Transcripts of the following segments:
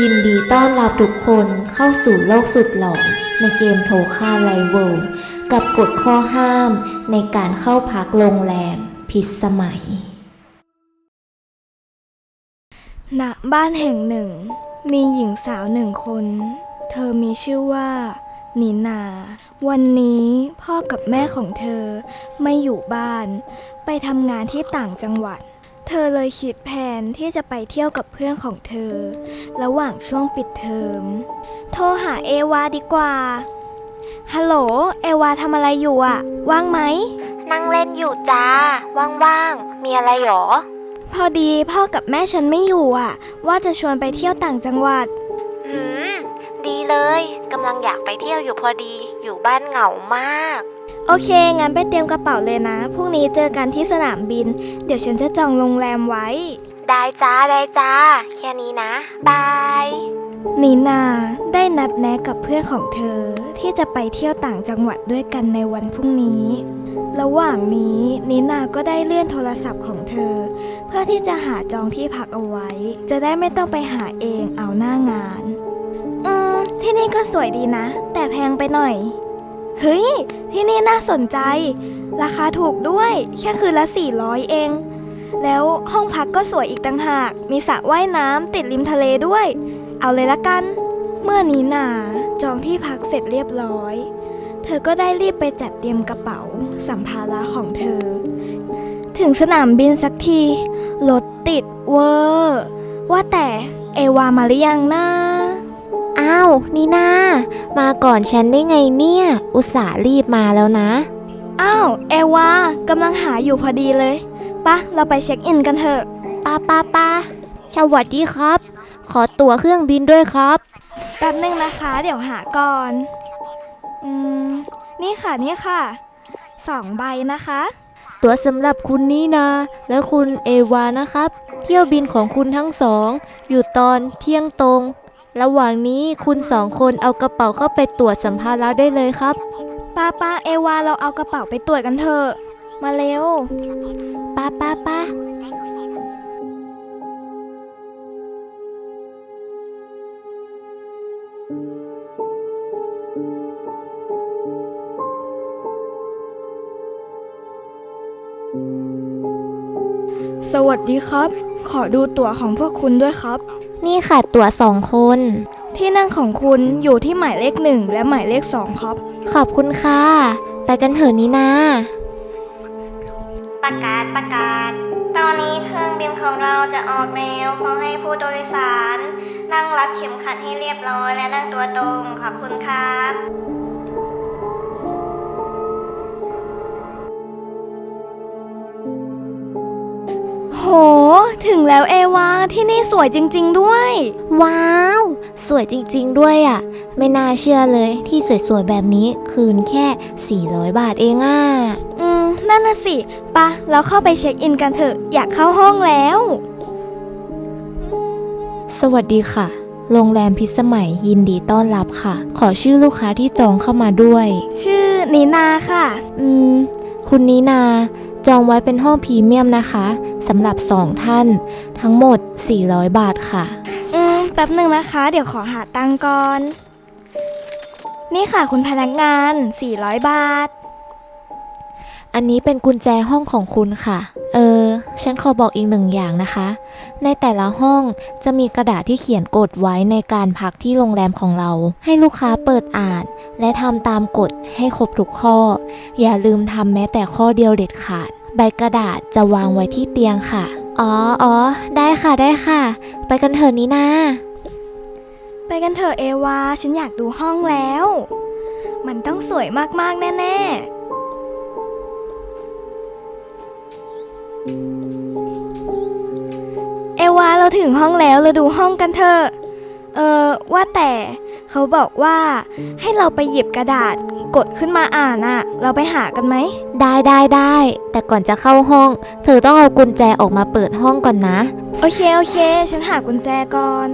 ยินดีต้อนรับทุกคนเข้าสู่โลกสุดหลอนในเกมโทค่าไลเวิลด์กับกฎข้อห้ามในการเข้าพักโรงแรมผิดสมัย ณ บ้านแห่งหนึ่ง มีหญิงสาวหนึ่งคน เธอมีชื่อว่า นินา วันนี้พ่อกับแม่ของเธอไม่อยู่บ้าน ไปทำงานที่ต่างจังหวัด เธอเลยคิดแผนที่จะไปเที่ยวกับเพื่อนของเธอ ระหว่างช่วงปิดเทอม โทรหาเอวาดีกว่า ฮัลโหล เอวาทำอะไรอยู่อะว่างไหม นั่งเล่นอยู่จ้า ว่างๆ มีอะไรหรอ พอดีพ่อกับแม่ฉันไม่อยู่อะว่าจะชวนไปเที่ยวต่างจังหวัด หืม ดีเลย กำลังอยากไปเที่ยวอยู่พอดี อยู่บ้านเหงามาก โอเค งั้นไปเตรียมกระเป๋าเลยนะ พรุ่งนี้เจอกันที่สนามบิน เดี๋ยวฉันจะจองโรงแรมไว้ ได้จ้า ได้จ้า แค่นี้นะ บายนีนาได้นัดแนะกับเพื่อนของเธอที่จะไปเที่ยวต่างจังหวัดด้วยกันในวันพรุ่งนี้ ระหว่างนี้นินาก็ได้เลื่อนโทรศัพท์ของเธอ เพื่อที่จะหาจองที่พักเอาไว้ จะได้ไม่ต้องไปหาเองเอาหน้างาน อืม ที่นี่ก็สวยดีนะ แต่แพงไปหน่อย เฮ้ย ที่นี่น่าสนใจ ราคาถูกด้วย แค่คืนละ 400 เอง แล้วห้องพักก็สวยอีกต่างหาก มีสระว่ายน้ำติดริมทะเลด้วย เอาเลยละกัน เมื่อนี้นาจองที่พักเสร็จเรียบร้อย เธอก็ได้รีบไปจัดเตรียมกระเป๋า สัมภาระของเธอ ถึงสนามบินสักที รถติดเวอร์ ว่าแต่เอวามาหรือยังนะ อ้าวนี่นามาก่อนฉันได้ไงเนี่ย อุตส่าห์รีบมาแล้วนะ อ้าว เอวากำลังหาอยู่พอดีเลยปะเราไปเช็คอินกันเถอะป้าป้าป้าสวัสดีครับ ขอตั๋วเครื่องบินด้วยครับ แป๊บนึงนะคะ เดี๋ยวหาก่อน อืม นี่ค่ะนี่ค่ะสองใบนะคะ ตั๋วสำหรับคุณนี่นาและคุณเอวานะครับ เที่ยวบินของคุณทั้งสอง อยู่ตอนเที่ยงตรง ระหว่างนี้คุณสองคนเอากระเป๋าเข้าไปตรวจสัมภาระได้เลยครับ ป้าป้าเอวาเราเอากระเป๋าไปตรวจกันเถอะ มาเร็ว ป้าป้าป้าสวัสดีครับ ขอดูตั๋วของพวกคุณด้วยครับ นี่ค่ะตั๋วสองคน ที่นั่งของคุณอยู่ที่หมายเลขหนึ่งและหมายเลขสองครับ ขอบคุณค่ะ ไปกันเถอะนี่นาประกาศประกาศ ตอนนี้เครื่องบินของเราจะออกแล้วขอให้ผู้โดยสาร นั่งรัดเข็มขัดให้เรียบร้อยและนั่งตัวตรง ขอบคุณครับ ถึงแล้วเอวาที่นี่สวยจริง ๆ ด้วย ว้าว สวยจริง ๆ ด้วยอะ ไม่น่าเชื่อเลยที่สวย ๆ แบบนี้คืนแค่ 400 บาทเองอะ อืม นั่นน่ะสิปะเราเข้าไปเช็คอินกันเถอะ อยากเข้าห้องแล้ว สวัสดีค่ะ โรงแรมพิสมัยยินดีต้อนรับค่ะ ขอชื่อลูกค้าที่จองเข้ามาด้วย ชื่อนีนาค่ะ อืม คุณนีนา จองไว้เป็นห้องพรีเมียมนะคะสำหรับสองท่าน ทั้งหมด 400 บาทค่ะ อืม แป๊บหนึ่งนะคะ เดี๋ยวขอหาตังค์ก่อน นี่ค่ะคุณพนักงาน 400 บาท อันนี้เป็นกุญแจห้องของคุณค่ะ เออ ฉันขอบอกอีกหนึ่งอย่างนะคะ ในแต่ละห้องจะมีกระดาษที่เขียนกฎไว้ในการพักที่โรงแรมของเรา ให้ลูกค้าเปิดอ่าน และทำตามกฎให้ครบทุกข้อ อย่าลืมทำแม้แต่ข้อเดียวเด็ดขาด ใบกระดาษจะวางไว้ที่เตียงค่ะ อ๋ออ๋อได้ค่ะได้ค่ะ ไปกันเถอะนี่นาไปกันเถอะเอวา ฉันอยากดูห้องแล้ว มันต้องสวยมากๆแน่ๆ เอวาเราถึงห้องแล้วเราดูห้องกันเถอะ เออว่าแต่เขาบอกว่าให้เราไปหยิบกระดาษกดขึ้นมาอ่านอะเราไปหากันไหม ได้ได้ได้ แต่ก่อนจะเข้าห้อง เธอต้องเอากุญแจออกมาเปิดห้องก่อนนะ โอเคโอเค ฉันหากุญแจก่อน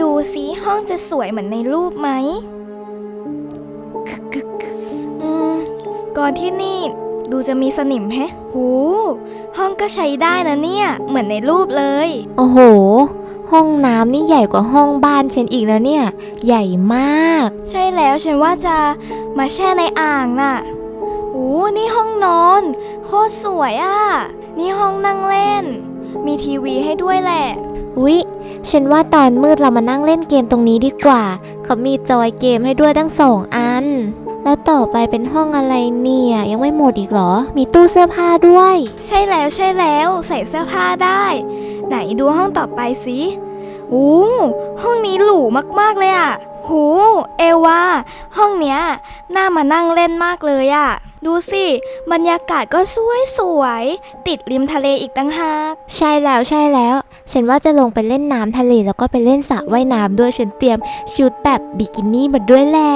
ดูสิห้องจะสวยเหมือนในรูปไหมคึกคึกคึกอืมก่อนที่นี่ดูจะมีสนิมแฮะ หู ห้องก็ใช้ได้นะเนี่ย เหมือนในรูปเลย โอ้โห หห้องน้ำนี่ใหญ่กว่าห้องบ้านฉันอีกนะเนี่ย ใหญ่มาก ใช่แล้วฉันว่าจะมาแช่ในอ่างน่ะโอ้นี่ห้องนอน โคตรสวยอะ่ะ นี่ห้องนั่งเล่น มีทีวีให้ด้วยแหละวิ ฉันว่าตอนมืดเรามานั่งเล่นเกมตรงนี้ดีกว่า เขามีจอยเกมให้ด้วยทั้งสองอัน แล้วต่อไปเป็นห้องอะไรเนี่ย ยังไม่หมดอีกเหรอ มีตู้เสื้อผ้าด้วย ใช่แล้วใช่แล้วใส่เสื้อผ้าได้ ไหนดูห้องต่อไปสิโอ้ห้องนี้หรูมากๆเลยอะ่ะโหเอวาห้องเนี้ยน่ามานั่งเล่นมากเลยอะ่ะ ดูสิบรรยากาศก็สวยสวยๆติดริมทะเลอีกตั้งหาก ใช่แล้วใช่แล้ว ฉันว่าจะลงไปเล่นน้ำทะเลแล้วก็ไปเล่นสระว่ายน้ำด้วยฉันเตรียมชุดแบบบิกินี่มาด้วยแหละ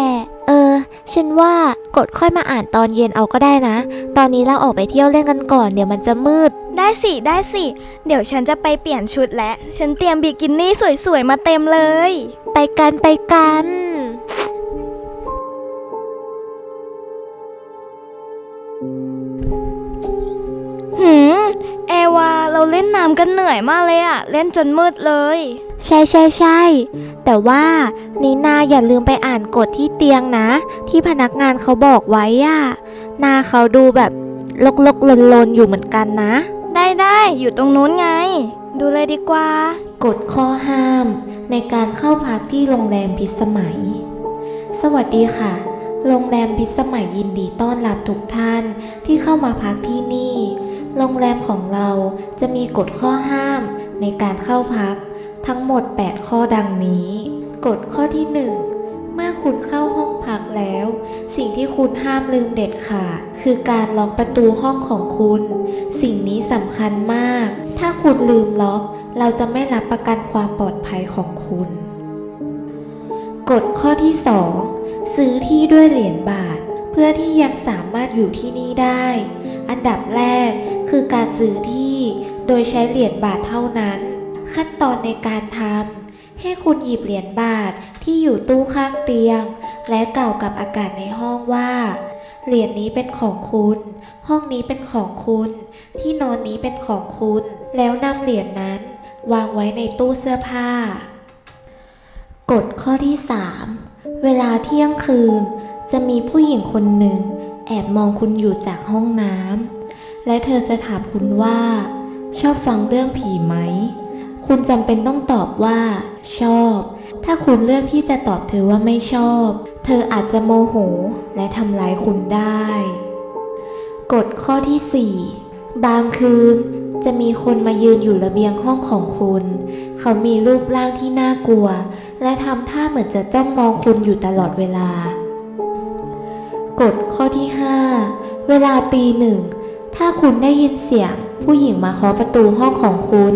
เออ ฉันว่ากดค่อยมาอ่านตอนเย็นเอาก็ได้นะ ตอนนี้เราออกไปเที่ยวเล่นกันก่อนเดี๋ยวมันจะมืด ได้สิได้สิ เดี๋ยวฉันจะไปเปลี่ยนชุดแล้วฉันเตรียมบิกินี่สวยๆมาเต็มเลย ไปกันไปกัน วาเราเล่นน้ำกันเหนื่อยมากเลยอะเล่นจนมืดเลย ใช่ใช่ใช่แต่ว่านีนาอย่าลืมไปอ่านกฎที่เตียงนะ ที่พนักงานเขาบอกไว้อะหน้าเขาดูแบบลกลกลนลนๆอยู่เหมือนกันนะ ได้ได้อยู่ตรงนู้นไง ดูเลยดีกว่า กฎข้อห้าม ในการเข้าพักที่โรงแรมพิสมัย สวัสดีค่ะ โรงแรมพิสมัยยินดีต้อนรับทุกท่านที่เข้ามาพักที่นี่ โรงแรมของเราจะมีกฎข้อห้ามในการเข้าพัก ทั้งหมด 8 ข้อดังนี้ กฎข้อที่ 1 เมื่อคุณเข้าห้องพักแล้ว สิ่งที่คุณห้ามลืมเด็ดขาด คือการล็อกประตูห้องของคุณ สิ่งนี้สำคัญมาก ถ้าคุณลืมล็อก เราจะไม่รับประกันความปลอดภัยของคุณ กฎข้อที่ 2 ซื้อที่ด้วยเหรียญบาท เพื่อที่ยังสามารถอยู่ที่นี่ได้ อันดับแรก คือการซื้อที่โดยใช้เหรียญบาทเท่านั้น ขั้นตอนในการทำให้คุณหยิบเหรียญบาทที่อยู่ตู้ข้างเตียง และกล่าวกับอากาศในห้องว่า เหรียญนี้เป็นของคุณ ห้องนี้เป็นของคุณ ที่นอนนี้เป็นของคุณ แล้วนำเหรียญนั้นวางไว้ในตู้เสื้อผ้ากฎข้อที่ 3 เวลาเที่ยงคืน จะมีผู้หญิงคนหนึ่ง แอบมองคุณอยู่จากห้องน้ำ และเธอจะถามคุณว่า ชอบฟังเรื่องผีไหม คุณจำเป็นต้องตอบว่า ชอบ ถ้าคุณเลือกที่จะตอบเธอว่าไม่ชอบ เธออาจจะโมโหและทำร้ายคุณได้กฎข้อที่ 4 บางคืนจะมีคนมายืนอยู่ระเบียงห้องของคุณ เขามีรูปร่างที่น่ากลัว และทำท่าเหมือนจะจ้องมองคุณอยู่ตลอดเวลากฎข้อที่ 5 เวลาตีหนึ่ง ถ้าคุณได้ยินเสียง ผู้หญิงมาเคาะประตูห้องของคุณ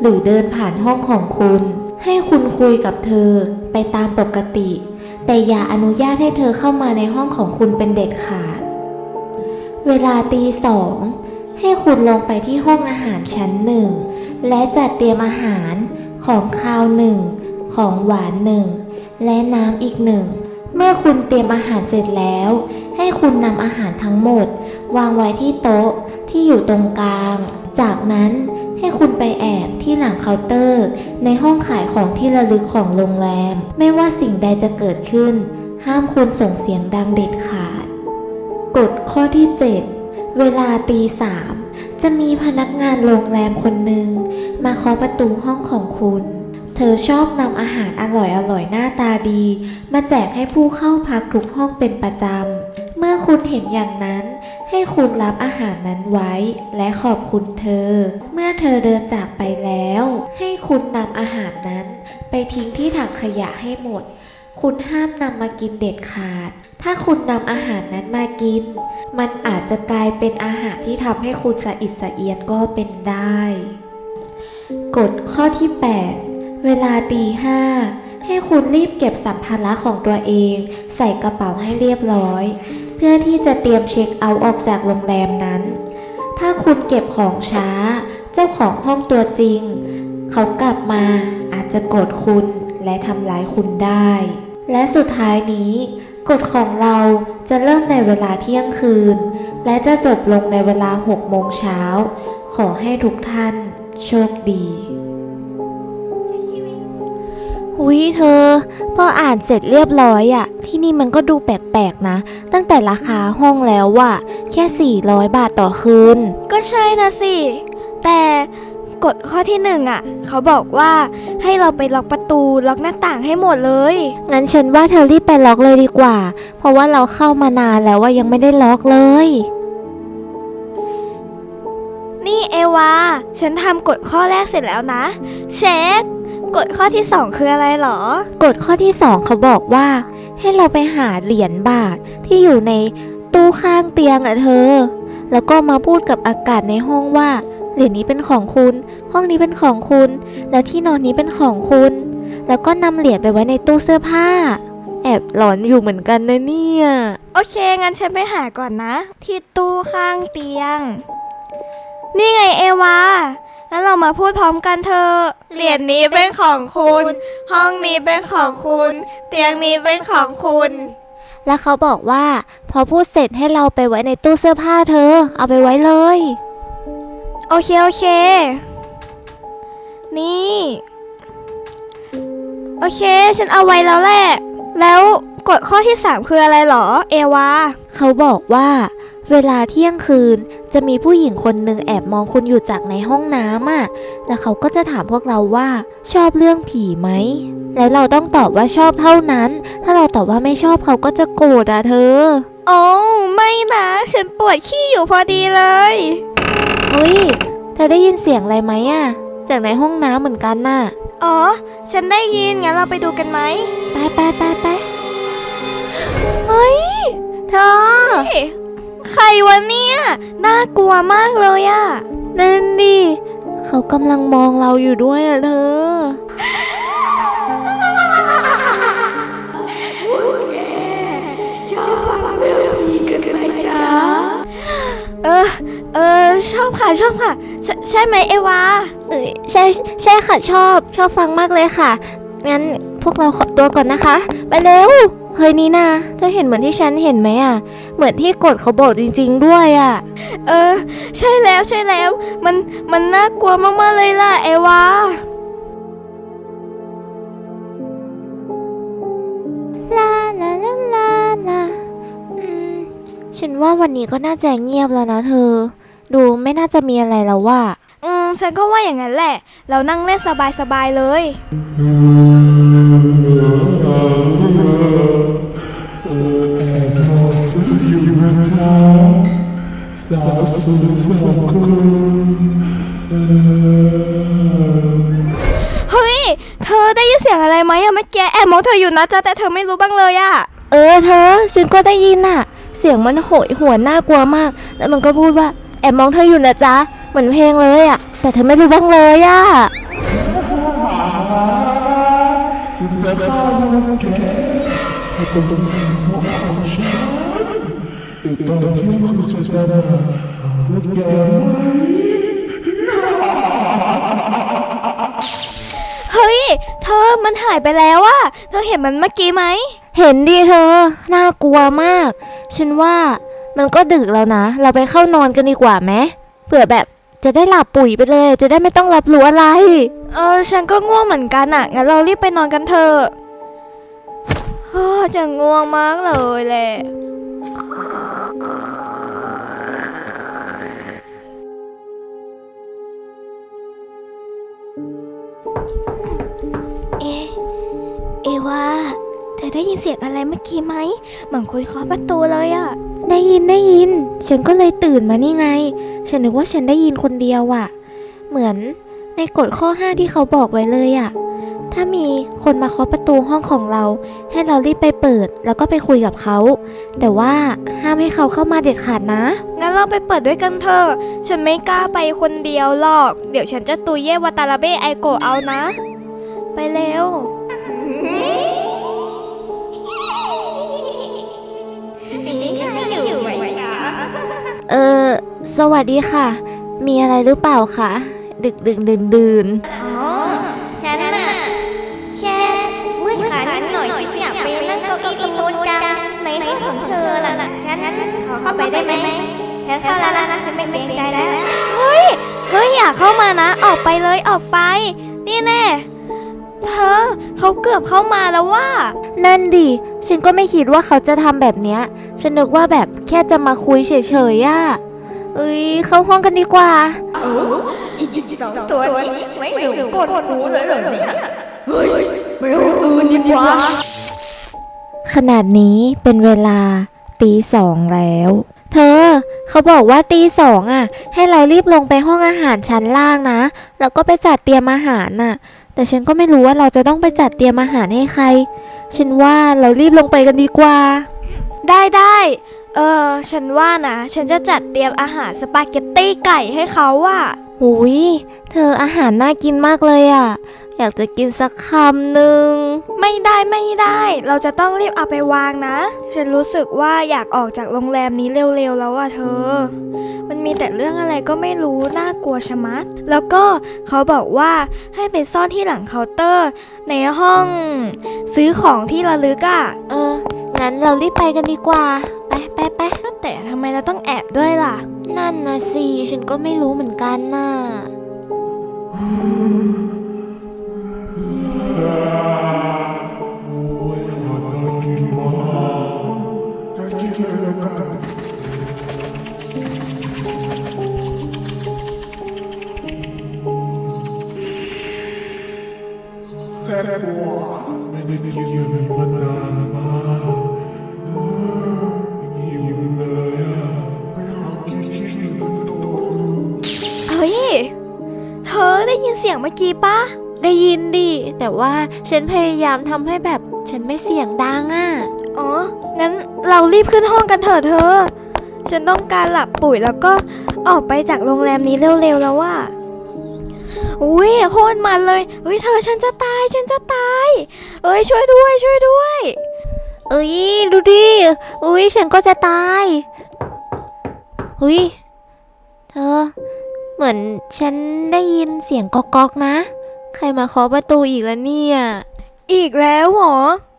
หรือเดินผ่านห้องของคุณ ให้คุณคุยกับเธอไปตามปกติ แต่อย่าอนุญาตให้เธอเข้ามาในห้องของคุณเป็นเด็ดขาด เวลาตีสองให้คุณลงไปที่ห้องอาหารชั้นหนึ่งและจัดเตรียมอาหารของคาวหนึ่งของหวานหนึ่งและน้ำอีกหนึ่ง มื่อคุณเตรียมอาหารเสร็จแล้ว ให้คุณนำอาหารทั้งหมด วางไว้ที่โต๊ะที่อยู่ตรงกลาง จากนั้นให้คุณไปแอบที่หลังเคาน์เตอร์ ในห้องขายของที่ระลึกของโรงแรม ไม่ว่าสิ่งใดจะเกิดขึ้น ห้ามคุณส่งเสียงดังเด็ดขาด กฎข้อที่ 7 เวลาตีสามจะมีพนักงานโรงแรมคนหนึ่งมาเคาะประตูห้องของคุณ เธอชอบนำอาหารอร่อยๆหน้าตาดี มาแจกให้ผู้เข้าพักทุกห้องเป็นประจำ เมื่อคุณเห็นอย่างนั้น ให้คุณรับอาหารนั้นไว้ และขอบคุณเธอ เมื่อเธอเดินจากไปแล้ว ให้คุณนำอาหารนั้น ไปทิ้งที่ถังขยะให้หมด คุณห้ามนำมากินเด็ดขาด ถ้าคุณนำอาหารนั้นมากิน มันอาจจะกลายเป็นอาหารที่ทำให้คุณสะอิดสะเอียนก็เป็นได้ กฎข้อที่ 8 เวลาตีห้าให้คุณรีบเก็บสัมภาระของตัวเอง ใส่กระเป๋าให้เรียบร้อย เพื่อที่จะเตรียมเช็คเอาท์ออกจากโรงแรมนั้น ถ้าคุณเก็บของช้า เจ้าของห้องตัวจริง เขากลับมาอาจจะโกรธคุณและทำร้ายคุณได้ และสุดท้ายนี้กฎของเราจะเริ่มในเวลาเที่ยงคืน และจะจบลงในเวลา6โมงเช้า ขอให้ทุกท่านโชคดี หุยเธอ พออ่านเสร็จเรียบร้อยอะที่นี่มันก็ดูแปลกๆนะ ตั้งแต่ราคาห้องแล้วว่ะแค่ 400 บาทต่อคืน ก็ใช่นะสิ แต่กฎข้อที่หนึ่งอะเขาบอกว่าให้เราไปล็อกประตูล็อกหน้าต่างให้หมดเลย งั้นฉันว่าเธอรีบไปล็อกเลยดีกว่า เพราะว่าเราเข้ามานานแล้วว่ายังไม่ได้ล็อกเลย นี่เอวา ฉันทำกฎข้อแรกเสร็จแล้วนะ เช็ค กฎข้อที่สองคืออะไรหรอ กฎข้อที่สองเขาบอกว่า ให้เราไปหาเหรียญบาทที่อยู่ในตู้ข้างเตียงอะเธอ แล้วก็มาพูดกับอากาศในห้องว่า เหรียญนี้เป็นของคุณ ห้องนี้เป็นของคุณ และที่นอนนี้เป็นของคุณ แล้วก็นำเหรียญไปไว้ในตู้เสื้อผ้า แอบหลอนอยู่เหมือนกันนะเนี่ย โอเค งั้นฉันไปหาก่อนนะ ที่ตู้ข้างเตียง นี่ไงเอวา งั้นเรามาพูดพร้อมกันเถอะเหรียญนี้เป็นของคุณ ห้องนี้เป็นของคุณ เตียงนี้เป็นของคุณ แล้วเขาบอกว่า พอพูดเสร็จให้เราไปไว้ในตู้เสื้อผ้าเธอ เอาไปไว้เลย โอเค โอเค นี่ โอเค ฉันเอาไว้แล้วแหละ แล้วกฎข้อที่ 3 คืออะไรหรอ เอวา เขาบอกว่า เวลาเที่ยงคืนจะมีผู้หญิงคนหนึ่งแอบมองคุณอยู่จากในห้องน้ำอะ แล้วเขาก็จะถามพวกเราว่าชอบเรื่องผีไหม แล้วเราต้องตอบว่าชอบเท่านั้น ถ้าเราตอบว่าไม่ชอบเขาก็จะโกรธอะเธอ โอ้ไม่นะ ฉันปวดขี้อยู่พอดีเลย เฮ้ย เธอได้ยินเสียงอะไรไหมอะ จากในห้องน้ำเหมือนกันน่ะ อ๋อ ฉันได้ยิน งั้นเราไปดูกันไหม ไปไปไปไปเฮ้ย เธอเฮ้ย ใครวะเนี่ย น่ากลัวมากเลยอะนั่นดิเขากำลังมองเราอยู่ด้วยอะเธอ เออ เออ ชอบค่ะ ชอบค่ะ ใช่ใช่ไหมเอวา เอ้ยใช่ใช่ค่ะชอบชอบฟังมากเลยค่ะ งั้นพวกเราขอตัวก่อนนะคะ ไปเร็ว เฮ้ยนี่นาเธอเห็นเหมือนที่ฉันเห็นไหมอะ เหมือนที่กฎเขาบอกจริง ๆ ด้วยอะ เออ ใช่แล้วใช่แล้ว มันมันน่ากลัวมากๆเลยล่ะเอวาลาลาลาลาลาอืมฉันว่าวันนี้ก็น่าจะเงียบแล้วนะเธอ ดูไม่น่าจะมีอะไรแล้วว่า อืมฉันก็ว่าอย่างนั้นแหละ เรานั่งเล่นสบายๆเลย เฮ้ย เธอได้ยินเสียงอะไรไหมอะเมื่อกี้แอบมองเธออยู่นะจ๊ะแต่เธอไม่รู้บ้างเลยอะเออเธอ ฉันก็ได้ยินอะเสียงมันโหยหัวน่ากลัวมาก แล้วมันก็พูดว่าแอบมองเธออยู่นะจ๊ะเหมือนเพลงเลยอะแต่เธอไม่รู้บ้างเลยอะเป็ตอนที่สุดจะได้ เฮ้ย เธอมันหายไปแล้วอะเธอเห็นมันเมื่อกี้ไหม เห็นดิเธอ น่ากลัวมาก ฉันว่ามันก็ดึกแล้วนะ เราไปเข้านอนกันดีกว่าไหมเผื่อแบบจะได้หลับปุ๋ยไปเลย จะได้ไม่ต้องรับรู้อะไร เออ ฉันก็ง่วงเหมือนกันอะงั้นเรารีบไปนอนกันเถอะจะง่วงมากเลยแหละ วาเธอได้ยินเสียงอะไรเมื่อกี้ไหมเหมือนคนเคาะประตูเลยอะได้ยินได้ยิน ฉันก็เลยตื่นมานี่ไง ฉันนึกว่าฉันได้ยินคนเดียวอะ่ะเหมือนในกฎข้อ 5 ที่เขาบอกไว้เลยอะ่ะถ้ามีคนมาเคาะประตูห้องของเรา ให้เรารีบไปเปิดแล้วก็ไปคุยกับเขา แต่ว่าห้ามให้เขาเข้ามาเด็ดขาดนะ งั้นเราไปเปิดด้วยกันเถอะ ฉันไม่กล้าไปคนเดียวหรอก เดี๋ยวฉันจะตุยเย่วาตาลาเบไอโกะเอานะ ไปเร็ว เออ สวัสดีค่ะ มีอะไรหรือเปล่าคะ ดึกดึกดื่นดื่นอ๋อ ฉันน่ะแค่เมื่อยขานิดหน่อยฉันอยากไปนั่งเก้าอี้ตรงโน้นจังในห้องของเธอล่ะฉันขอเข้าไปได้ไหมฉันเข้าแล้วนะฉันไม่เกรงใจแล้ว เฮ้ย เฮ้ย อย่าเข้ามานะ ออกไปเลยออกไป นี่แน่ เธอเขาเกือบเข้ามาแล้วว่า นั่นดิ ฉันก็ไม่คิดว่าเขาจะทำแบบเนี้ย ฉันนึกว่าแบบแค่จะมาคุยเฉยๆอะเอ้ย เข้าห้องกันดีกว่าตัวนี้ไม่อยู่กดหูเลยเหรอเนี่ยขนาดนี้เป็นเวลาตีสองแล้ว เธอ เขาบอกว่าตีสองอะ ให้เรารีบลงไปห้องอาหารชั้นล่างนะ แล้วก็ไปจัดเตรียมอาหารน่ะ แต่ฉันก็ไม่รู้ว่าเราจะต้องไปจัดเตรียมอาหารให้ใคร ฉันว่าเรารีบลงไปกันดีกว่า ได้ได้เออ ฉันว่านะ ฉันจะจัดเตรียมอาหารสปาเกตตี้ไก่ให้เขาว่ะ หุยเธออาหารน่ากินมากเลยอะ อยากจะกินสักคำหนึ่ง ไม่ได้ไม่ได้ เราจะต้องรีบเอาไปวางนะ ฉันรู้สึกว่าอยากออกจากโรงแรมนี้เร็วๆแล้วอะเธอ มันมีแต่เรื่องอะไรก็ไม่รู้ น่ากลัวชะมัด แล้วก็เขาบอกว่าให้ไปซ่อนที่หลังเคาน์เตอร์ ในห้อง ซื้อของที่ระลึกอะ เออ งั้นเรารีบไปกันดีกว่า ไปไปไปแต่ทำไมเราต้องแอบด้วยล่ะ นั่นนะสิ ฉันก็ไม่รู้เหมือนกันน่ะ เสียงเมื่อกี้ปะได้ยินดิ แต่ว่าฉันพยายามทำให้แบบฉันไม่เสียงดังอะ อ๋อ งั้นเรารีบขึ้นห้องกันเถอะเธอ ฉันต้องการหลับปุ๋ยแล้วก็ออกไปจากโรงแรมนี้เร็วๆแล้วว่า อุ้ยโคตรมันเลยเฮ้ยเธอฉันจะตายฉันจะตาย เอ้ยช่วยด้วยช่วยด้วย เอ้ยดูดิอุ้ยฉันก็จะตายหุยเธอเห มือนฉันได้ยินเสียงก๊อกๆนะ ใครมาเคาะประตูอีกแล้วเนี่ย อีกแล้วเหรอ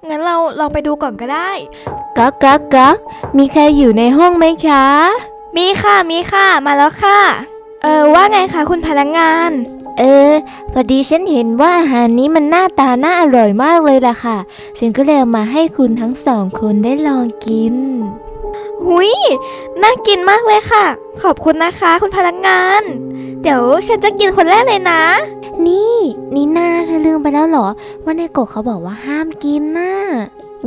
งั้นเราลองไปดูก่อนก็ได้ ก๊อกก๊อกก๊อกมีใครอยู่ในห้องไหมคะ มีค่ะ มีค่ะ มาแล้วค่ะ เออว่าไงคะคุณพนักงาน เออ พอดีฉันเห็นว่าอาหารนี้มันหน้าตาน่าอร่อยมากเลยล่ะค่ะ ฉันก็เลยเอามาให้คุณทั้งสองคนได้ลองกิน หุยน่ากินมากเลยค่ะ ขอบคุณนะคะคุณพนักงาน เดี๋ยวฉันจะกินคนแรกเลยนะ นี่นี่นาเธอลืมไปแล้วเหรอ ว่าในกฎเขาบอกว่าห้ามกินน่ะ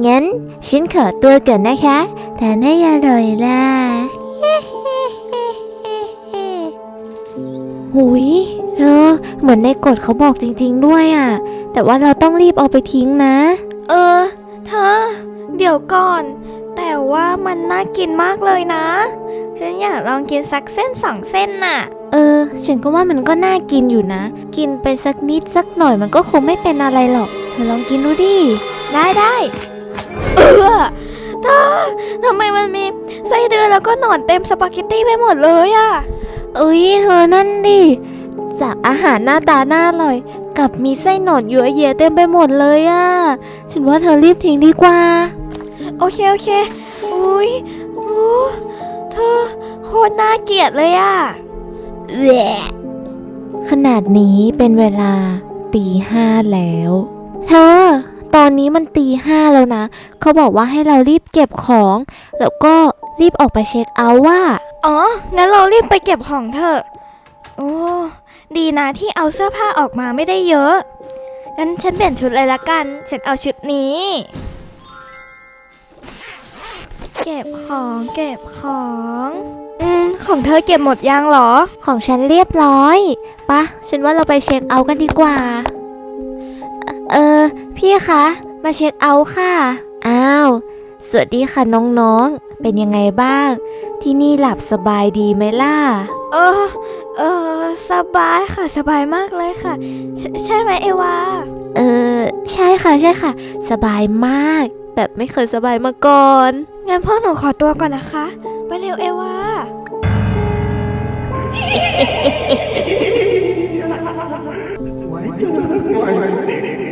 งั้นฉันขอตัวก่อนนะคะทานให้อร่อยล่ะหุยเธอเหมือนในกฎเขาบอกจริง ๆ ด้วยอะ แต่ว่าเราต้องรีบเอาไปทิ้งนะ เออ เธอ เดี๋ยวก่อน แต่ว่ามันน่ากินมากเลยนะ ฉันอยากลองกินสักเส้นสองเส้นน่ะ เออ ฉันก็ว่ามันก็น่ากินอยู่นะ กินไปสักนิดสักหน่อยมันก็คงไม่เป็นอะไรหรอกเธอลองกินดูดิ ได้ได้เออเธอทำไมมันมีไส้เดือนแล้วก็หนอนเต็มสปาเกตตี้ไปหมดเลยอะเอ้ยเธอนั่นดิ จากอาหารหน้าตาน่าอร่อยกลับมีไส้หนอนเยอะแยะเต็มไปหมดเลยอะฉันว่าเธอรีบทิ้งดีกว่า โอเคโอเคอุ้ยอู้เธอโคตรน่าเกลียดเลยอะแหวะขนาดนี้เป็นเวลาตีห้าแล้ว เธอ ตอนนี้มันตีห้าแล้วนะ เขาบอกว่าให้เรารีบเก็บของ แล้วก็รีบออกไปเช็คเอาท์ว่า อ๋อ งั้นเรารีบไปเก็บของเถอะ โอ้ ดีนะที่เอาเสื้อผ้าออกมาไม่ได้เยอะ งั้นฉันเปลี่ยนชุดเลยละกัน ฉันเอาชุดนี้ เก็บของเก็บของ อืม ของเธอเก็บหมดยังเหรอ ของฉันเรียบร้อยปะฉันว่าเราไปเช็คเอาท์กันดีกว่า เออ พี่คะ มาเช็คเอาท์ค่ะ อ้าว สวัสดีค่ะน้องๆ เป็นยังไงบ้าง ที่นี่หลับสบายดีไหมล่ะ เออ เออ สบายค่ะ สบายมากเลยค่ะ ใช่ใช่ไหมเอวา เออ ใช่ค่ะ ใช่ค่ะ สบายมาก แบบไม่เคยสบายมาก่อน งั้นพ่อหนูขอตัวก่อนนะคะ ไปเร็วเอวาไว้จอกันใหม่